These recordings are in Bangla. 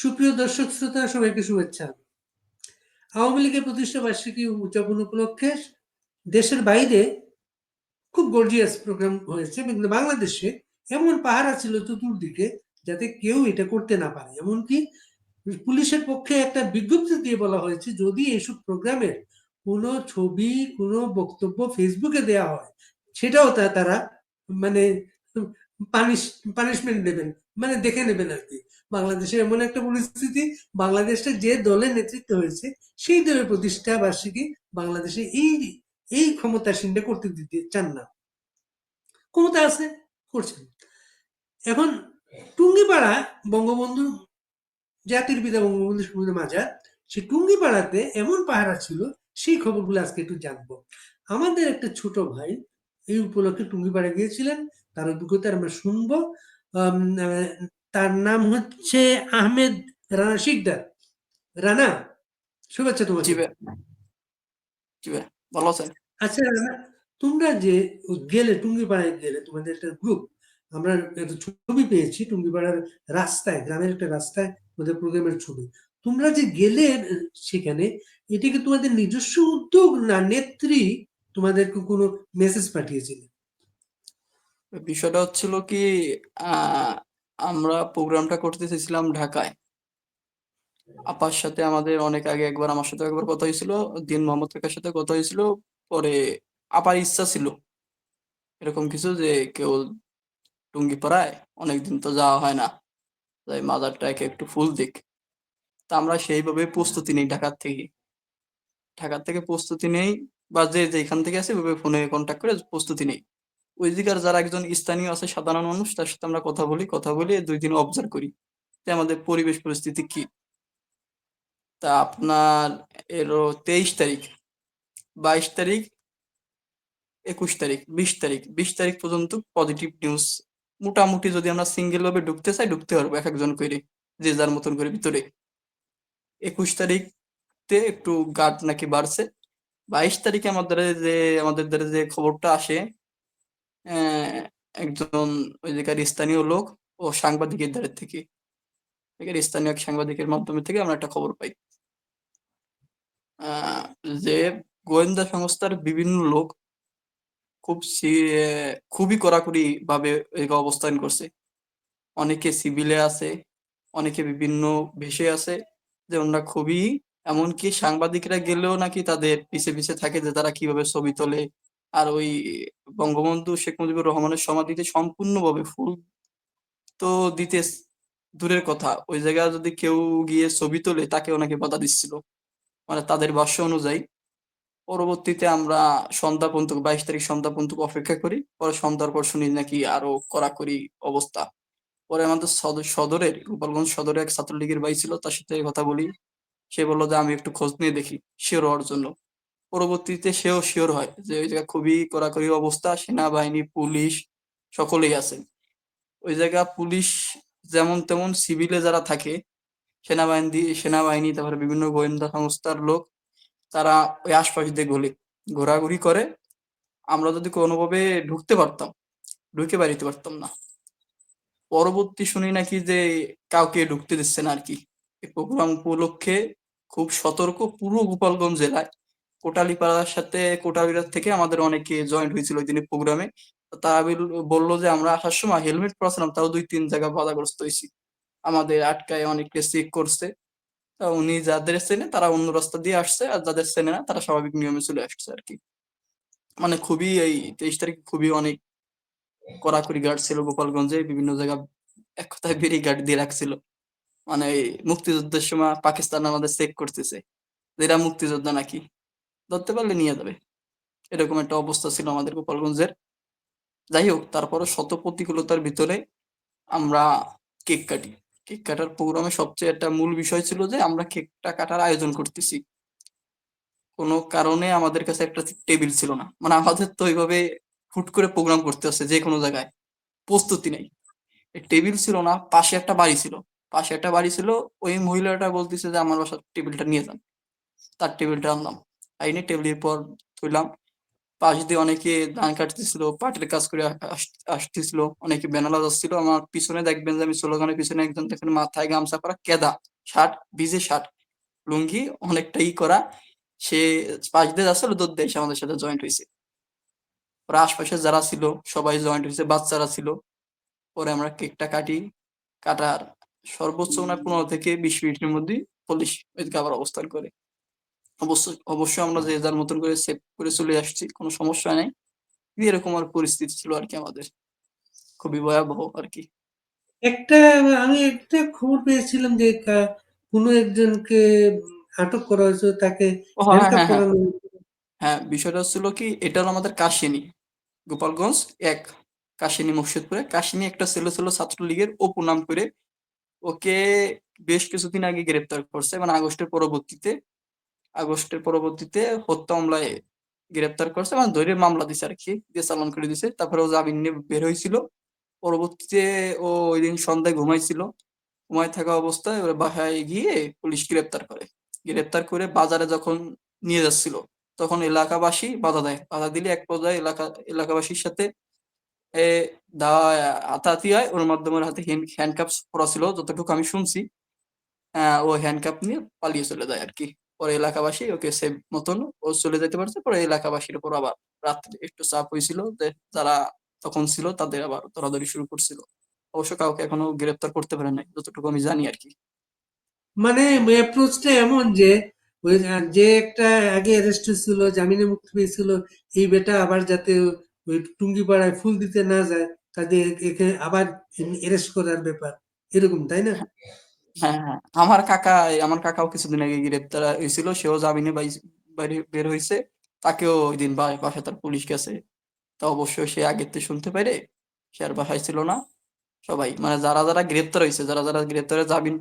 সুপ্রিয় দর্শক শ্রোতা, সবাইকে শুভেচ্ছা। আওয়ামী লীগের প্রতিষ্ঠা বার্ষিকী উদযাপন উপলক্ষে দেশের বাইরে খুব গর্জিয়াস প্রোগ্রাম হয়েছে বাংলাদেশে এমন পাহারা ছিল চতুর্দিকে যাতে কেউ এটা করতে না পারে। এমনকি পুলিশের পক্ষে একটা বিজ্ঞপ্তি দিয়ে বলা হয়েছে, যদি এসব প্রোগ্রামের কোনো ছবি, কোনো বক্তব্য ফেসবুকে দেয়া হয়, সেটাও তারা মানে পানিশ পানিশমেন্ট দেবেন মানে দেখে নেবেন আর কি। বাংলাদেশের এমন একটা পরিস্থিতি, বাংলাদেশটা যে দলের নেতৃত্ব হয়েছে, সেই দলের প্রতিষ্ঠা বার্ষিকী বাংলাদেশে এই এই ক্ষমতাসীনটা করতে দিতে চান না। ক্ষমতা আছে, করছেন। এখন টুঙ্গিপাড়া বঙ্গবন্ধু, জাতির পিতা বঙ্গবন্ধু সুবিধা মাজার সেই টুঙ্গিপাড়াতে এমন পাহারা ছিল, সেই খবরগুলো আজকে একটু জানব। আমাদের একটা ছোট ভাই এই উপলক্ষে টুঙ্গিপাড়া গিয়েছিলেন, তার অভিজ্ঞতা আমরা শুনব। তার নাম হচ্ছে আহমেদ রানা শিকদার। রানা শুভেচ্ছা তোমাকে। ভালো আছেন? আচ্ছা রানা তোমরা যে গেলে টুঙ্গিপাড়ায় গেলে তোমাদের একটা গ্রুপ আমরা একটা ছবি পেয়েছি টুঙ্গিপাড়ার রাস্তায় গ্রামের একটা রাস্তায় তোমাদের প্রোগ্রামের ছবি। তোমরা যে গেলে সেখানে এটা কি তোমাদের নিজস্ব উদ্যোগ না নেত্রী তোমাদেরকে কোনো মেসেজ পাঠিয়েছিলেন বিষয়টা হচ্ছিল কি আমরা প্রোগ্রামটা করতে চেয়েছিলাম ঢাকায়। আপার সাথে আমাদের অনেক আগে একবার আমার সাথে একবার কথা হয়েছিল, দিন মোহাম্মদ কাকার সাথে কথা হয়েছিল, পরে আপার ইচ্ছা ছিল। এরকম কিছু যে কেউ টুঙ্গি পড়ায় অনেকদিন তো যাওয়া হয় না, তাই মাজারটাকে একটু ফুল দিক। তা আমরা সেইভাবে প্রস্তুতি নেই ঢাকার থেকে। ঢাকার থেকে প্রস্তুতি নেই, বা যে যেখান থেকে আসে ওইভাবে ফোনে কন্ট্যাক্ট করে প্রস্তুতি নেই। ওই দিকের যারা একজন স্থানীয় আছে, সাধারণ মানুষ, তার সাথে আমরা কথা বলি কথা বলি দুই দিন অবজার্ভ করি। যে আমাদের পরিবেশ পরিস্থিতি কি? তা আপনার এরও তেইশ তারিখ, বাইশ তারিখ, একুশ তারিখ, বিশ তারিখ বিশ তারিখ পর্যন্ত পজিটিভ নিউজ মোটামুটি যদি আমরা সিঙ্গেল ভাবে ঢুকতে চাই, ঢুকতে পারব এক একজন করে, যে যার মতন করে ভিতরে। একুশ তারিখতে একটু গার্ড নাকি বাড়ছে। বাইশ তারিখে আমাদের যে, আমাদের দ্বারা যে খবরটা আসে একজন ওই জায়গার স্থানীয় লোক ও সাংবাদিকের দ্বারের থেকে। স্থানীয় এক সাংবাদিকের মাধ্যমে থেকে আমরা একটা খবর পাই। যে গোয়েন্দা সংস্থার বিভিন্ন লোক খুব খুবই কড়াকড়ি ভাবে অবস্থান করছে। অনেকে সিভিলে আছে, অনেকে বিভিন্ন ভেসে আছে, যে ওনারা খুবই, এমনকি সাংবাদিকরা গেলেও নাকি তাদের পিছে পিছে থাকে যে তারা কীভাবে ছবি তোলে আর ওই বঙ্গবন্ধু শেখ মুজিবুর রহমানের সমাধিতে সম্পূর্ণভাবে ফুল তো দিতে দূরের কথা। ওই জায়গায় যদি কেউ গিয়ে ছবি তোলে, তাকে ওনাকে বাধা দিচ্ছিল। মানে তাদের ভাষ্য অনুযায়ী। পরবর্তীতে আমরা সন্ধ্যা পর্যন্ত, বাইশ তারিখ সন্ধ্যা পর্যন্ত অপেক্ষা করি। পরে সন্ধ্যার পর শুনি নাকি আরও কড়াকড়ি অবস্থা। পরে আমাদের সদরের, গোপালগঞ্জ সদরে এক ছাত্রলীগের ভাই ছিল, তার সাথে কথা বলি। সে বলল যে, আমি একটু খোঁজ নিয়ে দেখি। শিওর হওয়ার জন্য। পরবর্তীতে সেও শিওর হয় যে ওই জায়গা খুবই কড়াকড়ি অবস্থা, সেনাবাহিনী, পুলিশ সকলেই আছে। ওই জায়গা পুলিশ যেমন তেমন সিভিলে যারা থাকে, সেনাবাহিনী সেনাবাহিনী, তারপরে বিভিন্ন গোয়েন্দা সংস্থার লোক, তারা ওই আশপাশ দিয়ে ঘুরে ঘোরাঘুরি করে। আমরা যদি কোনোভাবে ঢুকতে পারতাম, ঢুকে বাড়িতে পারতাম না। পরবর্তী শুনি নাকি যে কাউকে ঢুকতে দিচ্ছে না আর কি। এই প্রোগ্রাম উপলক্ষে খুব সতর্ক পুরো গোপালগঞ্জ জেলায়। কোটালীপাড়ার সাথে কোটালীপাড়া থেকে আমাদের অনেকে জয়েন্ট হয়েছিল ওই দিনের প্রোগ্রামে তারা বলল যে, আমরা আসার সময় হেলমেট পরাছিলাম, তাও দুই তিন জায়গা বাধাগ্রস্ত হয়েছি। আমাদের আটকায় অনেককে চেক করছে। উনি যাদের চেনে, তারা অন্য রাস্তা দিয়ে আসছে, আর যাদের চেনে না, তারা স্বাভাবিক নিয়মে চলে আসছে আর কি। মানে খুবই এই তেইশ তারিখ খুবই অনেক কড়াকড়ি গার্ড ছিল গোপালগঞ্জে, বিভিন্ন জায়গা এক কথায় বেরি গার্ড দিয়ে রাখছিল। মানে মুক্তিযুদ্ধের সময় পাকিস্তান আমাদের চেক করতেছে। যেটা মুক্তিযোদ্ধা নাকি? ধরতে পারলে নিয়ে যাবে। এরকম একটা অবস্থা ছিল আমাদের গোপালগঞ্জের। যাই হোক তারপরে শত প্রতিকূলতার ভিতরে আমরা কেক কাটি। কেক কাটার প্রোগ্রামে সবচেয়ে একটা মূল বিষয় ছিল যে আমরা কেকটা কাটার আয়োজন করতেছি। কোনো কারণে আমাদের কাছে একটা টেবিল ছিল না। মানে আমাদের তো ওইভাবে ফুট করে প্রোগ্রাম করতে হচ্ছে যে কোনো জায়গায়। প্রস্তুতি নেই। টেবিল ছিল না, পাশে একটা বাড়ি ছিল। পাশে একটা বাড়ি ছিল, ওই মহিলাটা বলতেছে যে আমার বাসার টেবিলটা নিয়ে যান। তার টেবিলটা আনলাম। আইনে টেবিলের পর তুললাম পাশ দিয়ে অনেকে ধান কাটতেছিল, পাটের কাজ করে আসতেছিল, অনেকে বেনালা যাচ্ছিল। আমার পিছনে দেখবেন যে আমি স্লোগানের পিছনে একজন দেখবেন মাথায় গামছা পরা, কেদা, শার্ট, ভিজে শার্ট, লুঙ্গি অনেকটাই করা। সে পাশ দিয়ে যাচ্ছিল, দিয়ে এসে আমাদের সাথে জয়েন্ট হয়েছে ওরা আশপাশে যারা ছিল সবাই জয়েন্ট হয়েছে বাচ্চারা ছিল। পরে আমরা কেকটা কাটি। কাটার সর্বোচ্চ উনার ১৫ থেকে ২০ মিনিটের মধ্যে পুলিশ আবার অবস্থান করে। অবশ্যই অবশ্যই আমরা যে যার মতন করে সেভ করে চলে আসছি। কোনো সমস্যা নাই। এরকম আর পরিস্থিতি ছিল আরকি আমাদের। খুবই ভয়াবহ আর কি একটা আমি একটা খবর পেয়েছিলাম যে কা কোনো একজনকে আটক করা হয়েছে তাকে হ্যাঁ, হ্যাঁ, হ্যাঁ। হ্যাঁ, বিষয়টা হচ্ছিল কি এটা হলো আমাদের কাশিনী। গোপালগঞ্জ এক কাশিনী মুর্শিদপুরে। কাশিনী একটা ছেলে ছিল ছাত্রলীগের অপু নাম করে। ওকে বেশ কিছুদিন আগে গ্রেপ্তার করছে মানে আগস্টের পরবর্তীতে। আগস্টের পরবর্তীতে হত্যা মামলায় গ্রেপ্তার করছে মানে ধইরে মামলা দিছে আরকি। দিয়ে চালান করে দিছে। তারপরে ও জামিন নিয়ে বের হইছিল। পরবর্তীতে ও ওই দিন সন্ধ্যায় ঘুমাইছিল। ঘুমায় থাকা অবস্থায় ওর বাসায় গিয়ে পুলিশ গ্রেপ্তার করে। গ্রেপ্তার করে বাজারে যখন নিয়ে যাচ্ছিল, তখন এলাকাবাসী বাধা দেয়। বাধা দিলে এক পর্যায়ে এলাকা এলাকাবাসীর সাথে হাতাহাতি হয়। ওর মাধ্যমে হাতে হ্যান্ড হ্যান্ডকাপস পরা ছিল যতটুকু আমি শুনছি। ও হ্যান্ডকাপ নিয়ে পালিয়ে চলে যায় আরকি। পরে এলাকাবাসী ওকে সেভ মতন ও চলে যেতে পারছে। পরে এলাকাবাসীর উপর আবার রাত্রে একটু চাপ হয়েছিল যে যারা তখন ছিল তাদের আবার ধরাধরি শুরু করছিল। অবশ্য কাউকে এখনও গ্রেপ্তার করতে পারে নাই যতটুকু আমি জানি আর কি মানে অ্যাপ্রোচটা এমন যে যে একটা আগে অ্যারেস্ট হয়েছিল, জামিনে মুক্তি পেয়েছিল, এই বেটা আবার যাতে ওই টুঙ্গিপাড়ায় ফুল দিতে না যায়, তাদের এখানে আবার অ্যারেস্ট করার ব্যাপার। এরকম, তাই না? হ্যাঁ, হ্যাঁ। আমার কাকা আমার কাকাও কিছুদিন আগে গ্রেপ্তার হইছিল। সেও জামিনে বাইরে বের হইছে। তাকেও ঐদিন বা বাসায় তার পুলিশ গেছে। তা অবশ্যই সে আগের থেকে শুনতে পাইরে সে আর বাসায় ছিল না। সবাই মানে যারা, যারা গ্রেপ্তার হইছে, যারা, যারা গ্রেপ্তারের জামিন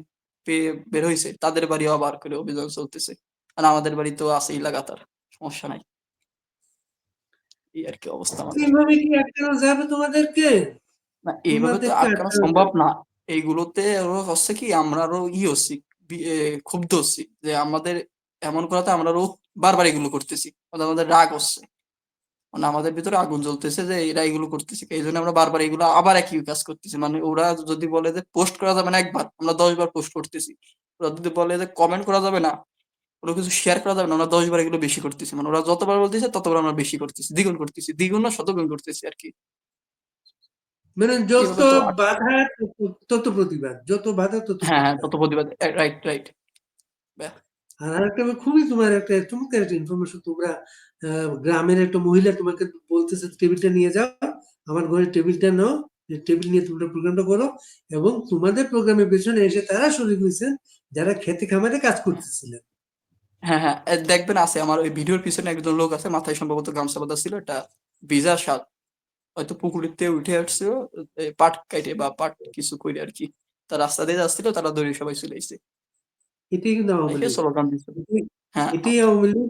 পেয়ে বের হইছে তাদের বাড়িও আবার করে অভিযান চলতেছে। আর আমাদের বাড়ি তো আছেই লাগাতার। সমস্যা নাই। এই আরকি অবস্থা আমাদের। এভাবে কি আটকানো যাবে তোমাদেরকে? না এইভাবে তো তোমাদেরকে আটকানো আটকানো সম্ভব যাবে না। এইগুলোতে আরও হচ্ছে কি আমরা আরও ই হচ্ছি, ক্ষুব্ধ হচ্ছি। যে আমাদের এমন করাতে আমরা আরও বারবার এগুলো করতেছি। মানে আমাদের রাগ হচ্ছে। মানে আমাদের ভিতরে আগুন জ্বলতেছে যে এরা এগুলো করতেছে। এই জন্য আমরা বারবার এগুলো আবার একই কাজ করতেছি। মানে ওরা যদি বলে যে পোস্ট করা যাবে না একবার, আমরা ১০ বার পোস্ট করতেছি। ওরা যদি বলে যে কমেন্ট করা যাবে না, কোনো কিছু শেয়ার করা যাবে না, আমরা ১০ বার এগুলো বেশি করতেছি। মানে ওরা যতবার বলতেছে ততবার আমরা বেশি করতেছি। দ্বিগুণ করতেছি। দ্বিগুণ না শতগুণ করতেছি আরকি। মানে যত বাধা তত প্রতিবাদ। যত বাধা তত হ্যাঁ, হ্যাঁ। তত প্রতিবাদ। Right, right. আর আরেকটা খুবই তোমার একটা চমৎকার একটা ইনফরমেশন তোমরা গ্রামের একটা মহিলা তোমাকে বলতেছে টেবিলটা নিয়ে যাও। আমার ঘরের টেবিলটা নাও। টেবিল নিয়ে তোমরা প্রোগ্রামটা করো এবং তোমাদের প্রোগ্রামের পেছনে এসে তারা শরীক হইছেন যারা খেতে খামারে কাজ করতেছিলেন। হ্যাঁ, হ্যাঁ। দেখবেন আছে আমার ওই ভিডিওর পিছনে একজন লোক আছে। মাথায় সম্ভবত গামছা বাঁধা ছিল। একটা ভিজা শার্ট। হয়তো পুকুরের থেকে উঠে আসছিল পাট কাইটে বা পাট কিছু কইরে আরকি। তা রাস্তা দিয়ে যাচ্ছিল তারা দৌড়ে সবাই চলে। এটাই কিন্তু আওয়ামী লীগ। স্লোগান হ্যাঁ, এটাই আওয়ামী লীগ।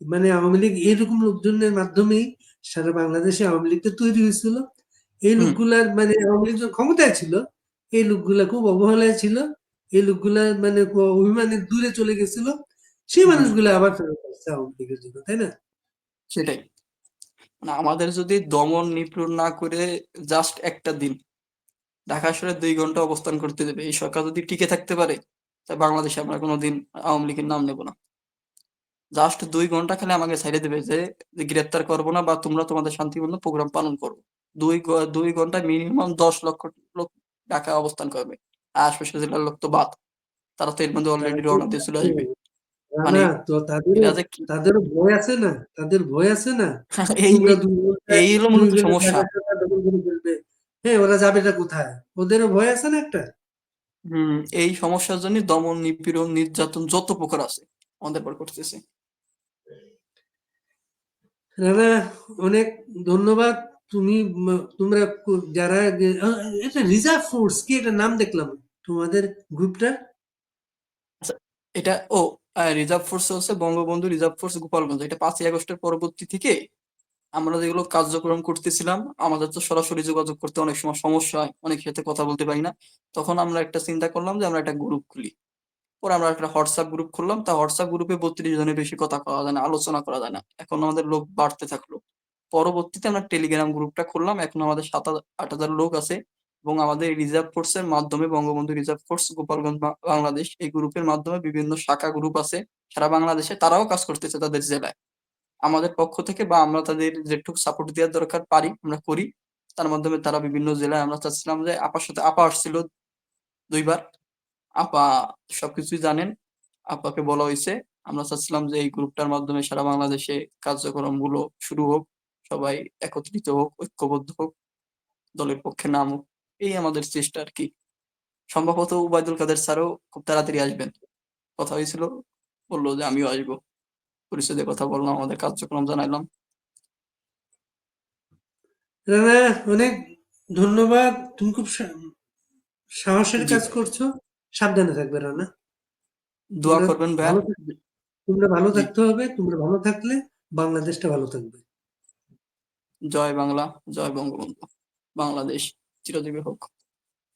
মানে আওয়ামী লীগ এরকম লোকজনের মাধ্যমেই সারা বাংলাদেশে আওয়ামী লীগটা তৈরি হয়েছিল। এই। লোকগুলার মানে আওয়ামী লীগ ক্ষমতায় ছিল, এই লোকগুলা খুব অবহেলায় ছিল। এই লোকগুলা মানে ক অভিমানে দূরে চলে গেছিল। সেই। মানুষগুলা আবার ফেরত আসছে আওয়ামী লীগের জন্য, তাই না? সেটাই। আমাদের যদি দমন নিপীড়ন না করে জাস্ট একটা দিন ঢাকা শহরে দুই ঘণ্টা অবস্থান করতে দেবে। এই সরকার যদি টিকে থাকতে পারে, তা বাংলাদেশে আমরা কোনদিন আওয়ামী লীগের নাম নেব না। জাস্ট দুই ঘণ্টা খালি আমাকে ছাইড়া দেবে যে, গ্রেপ্তার করব না বা তোমরা তোমাদের শান্তিপূর্ণ প্রোগ্রাম পালন করো। দুই দুই ঘণ্টা মিনিমাম ১০ লক্ষ লোক ঢাকায় অবস্থান করবে। আশপাশের জেলার লোক তো বাদ। তারা তো এর মধ্যে অলরেডি রওনা দিয়ে চলে আসবে। মানে তো তাদেরও এরা যে কি তাদেরও ভয় আছে না? তাদের ভয় আছে না? এই তোমরা ২ এই হলো ২ মূলত সমস্যা। হ্যাঁ, ওরা যাবেটা কোথায়? ওদেরও ভয় আছে না একটা? হুম, এই সমস্যার জন্যই দমন, নিপীড়ন, নির্যাতন যত প্রকার আছে আমাদের উপর করতেছে। রানা অনেক ধন্যবাদ। তুমি তোমরা যারা এটা রিজার্ভ ফোর্স কি এটা নাম দেখলাম তোমাদের গ্রুপটার? আচ্ছা, এটা ও রিজার্ভ ফোর্স হচ্ছে বঙ্গবন্ধু রিজার্ভ ফোর্স গোপালগঞ্জ। এটা ৫ই আগস্টের পরবর্তী থেকে আমরা যেগুলো কার্যক্রম করতেছিলাম, আমাদের তো সরাসরি যোগাযোগ করতে অনেক সময় সমস্যা হয়। অনেক সাথে কথা বলতে পারি না। তখন আমরা একটা চিন্তা করলাম যে আমরা একটা গ্রুপ খুলি। পরে আমরা একটা হোয়াটসঅ্যাপ গ্রুপ খুললাম। তা হোয়াটসঅ্যাপ গ্রুপে ৩২ জনের বেশি কথা কওয়া যায় না, আলোচনা করা যায় না। এখন আমাদের লোক বাড়তে থাকল। পরবর্তীতে আমরা টেলিগ্রাম গ্রুপটা খুললাম এখন আমাদের সাত আট হাজার লোক আছে এবং আমাদের রিজার্ভ ফোর্সের মাধ্যমে বঙ্গবন্ধু রিজার্ভ ফোর্স গোপালগঞ্জ বাংলাদেশ এই গ্রুপের মাধ্যমে বিভিন্ন শাখা গ্রুপ আছে, সারা বাংলাদেশে তারাও কাজ করতেছে তাদের জেলায়। আমাদের পক্ষ থেকে বা আমরা তাদের যেটুকু সাপোর্ট দেওয়ার দরকার পারি, আমরা করি। তার মাধ্যমে তারা বিভিন্ন জেলায় আমরা চাচ্ছিলাম যে আপার সাথে আপা আসছিল দুইবার। আপা সবকিছুই জানেন, আপাকে বলা হয়েছে। আমরা চাচ্ছিলাম যে এই গ্রুপটার মাধ্যমে সারা বাংলাদেশে কার্যক্রমগুলো শুরু হোক, সবাই একত্রিত হোক, ঐক্যবদ্ধ হোক, দলের পক্ষে নাম হোক এই আমাদের চেষ্টা আর কি। সম্ভবত উবায়দুল কাদের স্যারও খুব তাড়াতাড়ি আসবেন। কথা হয়েছিল বলল যে আমিও আসব। পরিচয় দিয়ে কথা বললাম আমাদের কার্যক্রম জানাইলাম। রানা অনেক ধন্যবাদ। তুমি খুব সাহসের কাজ করছ। সাবধানে থাকবে রানা। দোয়া করবেন তোমরা ভালো থাকতে হবে তোমরা ভালো থাকলে বাংলাদেশটা ভালো থাকবে। জয় বাংলা জয় বঙ্গবন্ধু। বাংলাদেশ। চিরজীবী হোক